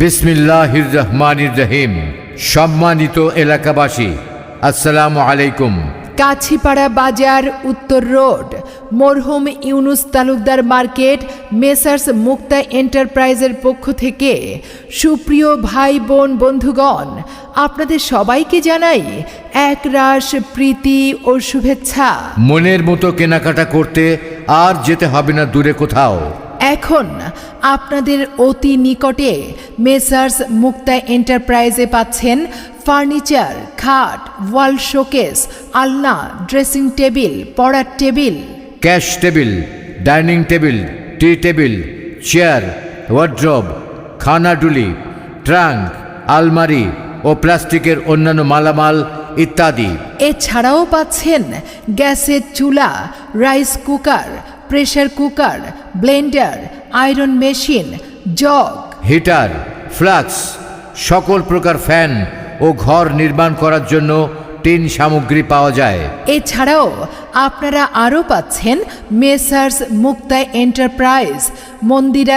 বিসমিল্লাহির রহমানির রহিম সম্মানিত এলাকাবাসী আসসালামু আলাইকুম। কাছিপাড়া বাজার উত্তর রোড মরহুম ইউনুস তালুকদার মার্কেট মেসার্স মুক্তা এন্টারপ্রাইজের পক্ষ থেকে। সুপ্রিয় ভাই বোন বন্ধুগণ আপনাদের সবাইকে জানাই এক রাস প্রীতি ও শুভেচ্ছা। মনের মতো কেনাকাটা করতে আর যেতে হবে না দূরে কোথাও। এখন আপনাদের অতি নিকটে মেসার্স মুক্তা এন্টারপ্রাইজে পাচ্ছেন ফার্নিচার খাট ওয়াল শোকেস আলনা ড্রেসিং টেবিল পড়ার table. Cash table dining table tea table chair wardrobe খানাডুলি trunk আলমারি ও প্লাস্টিকের অন্যান্য মালামাল ইত্যাদি। এছাড়াও পাচ্ছেন গ্যাসের চুলা rice cooker pressure cooker blender iron machine jug. Heater flask সকল প্রকার ফ্যান ও ঘর নির্মাণ করার জন্য টিন সামগ্রী পাওয়া যায়। এছাড়াও আপনারা আরও পাচ্ছেন মেসার্স মুক্তা এন্টারপ্রাইজ মন্দিরা